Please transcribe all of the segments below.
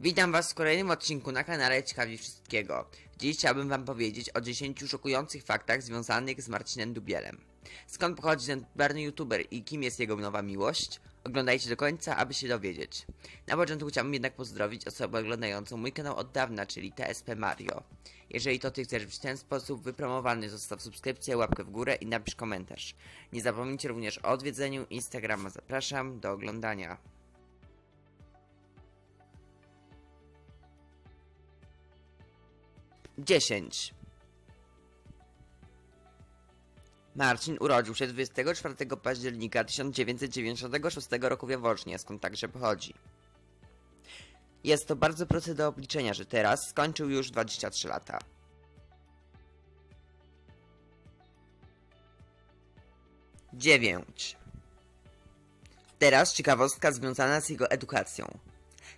Witam was w kolejnym odcinku na kanale Ciekawi Wszystkiego. Dziś chciałbym wam powiedzieć o 10 szokujących faktach związanych z Marcinem Dubielem. Skąd pochodzi ten popularny youtuber i kim jest jego nowa miłość? Oglądajcie do końca, aby się dowiedzieć. Na początku chciałbym jednak pozdrowić osobę oglądającą mój kanał od dawna, czyli TSP Mario. Jeżeli to ty chcesz być w ten sposób wypromowany, zostaw subskrypcję, łapkę w górę i napisz komentarz. Nie zapomnijcie również o odwiedzeniu Instagrama. Zapraszam do oglądania. Dziesięć. Marcin urodził się 24 października 1996 roku w Jaworznie, skąd także pochodzi. Jest to bardzo proste do obliczenia, że teraz skończył już 23 lata. Dziewięć. Teraz ciekawostka związana z jego edukacją.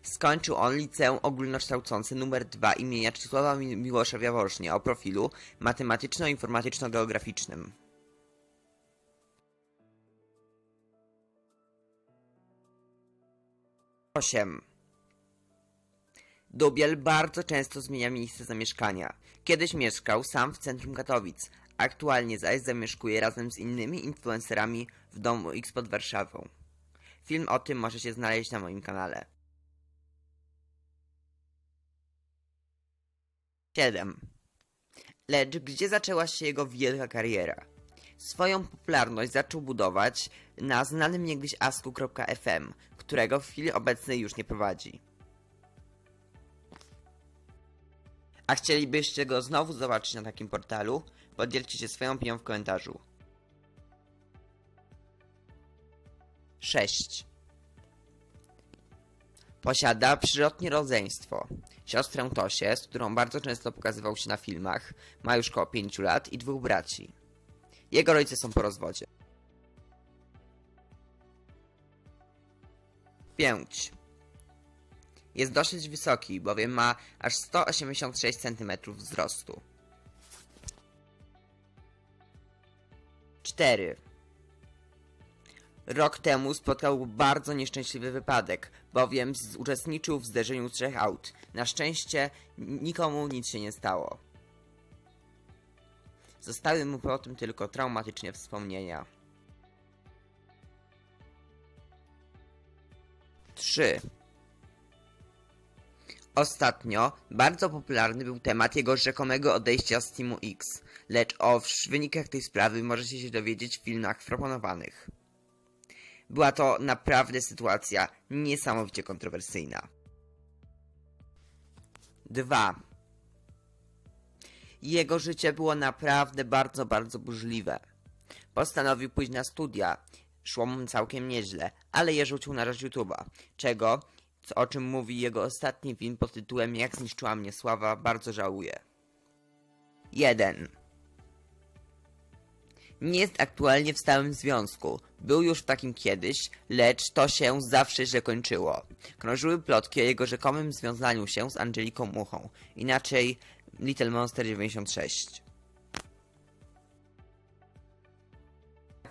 Skończył on liceum ogólnokształcące nr 2 imienia Czesława Mi- Miłosza w o profilu matematyczno-informatyczno-geograficznym. Osiem. Dubiel bardzo często zmienia miejsce zamieszkania. Kiedyś mieszkał sam w centrum Katowic, aktualnie zaś zamieszkuje razem z innymi influencerami w domu X pod Warszawą. Film o tym możecie znaleźć na moim kanale. 7. Lecz gdzie zaczęła się jego wielka kariera? Swoją popularność zaczął budować na znanym niegdyś asku.fm, którego w chwili obecnej już nie prowadzi. A chcielibyście go znowu zobaczyć na takim portalu? Podzielcie się swoją opinią w komentarzu. 6. Posiada przyrodnie rodzeństwo. Siostrę Tosię, z którą bardzo często pokazywał się na filmach, ma już koło 5 lat i dwóch braci. Jego rodzice są po rozwodzie. 5. Jest dosyć wysoki, bowiem ma aż 186 cm wzrostu. 4. Rok temu spotkał bardzo nieszczęśliwy wypadek, bowiem uczestniczył w zderzeniu trzech aut. Na szczęście nikomu nic się nie stało. Zostały mu po tym tylko traumatyczne wspomnienia. 3. Ostatnio bardzo popularny był temat jego rzekomego odejścia z Teamu X, lecz o wynikach tej sprawy możecie się dowiedzieć w filmach proponowanych. Była to naprawdę sytuacja niesamowicie kontrowersyjna. 2. Jego życie było naprawdę bardzo, bardzo burzliwe. Postanowił pójść na studia. Szło mu całkiem nieźle, ale je rzucił na rzecz YouTube'a, czego, o czym mówi jego ostatni film pod tytułem Jak zniszczyła mnie sława, bardzo żałuję. 1. Nie jest aktualnie w stałym związku. Był już w takim kiedyś, lecz to się zawsze źle kończyło. Krążyły plotki o jego rzekomym związaniu się z Angeliką Muchą, inaczej Little Monster 96.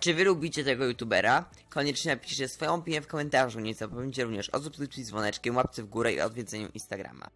Czy wy lubicie tego youtubera? Koniecznie napiszcie swoją opinię w komentarzu. Nie zapomnijcie również o subskrypcji dzwoneczkiem, łapce w górę i odwiedzeniu Instagrama.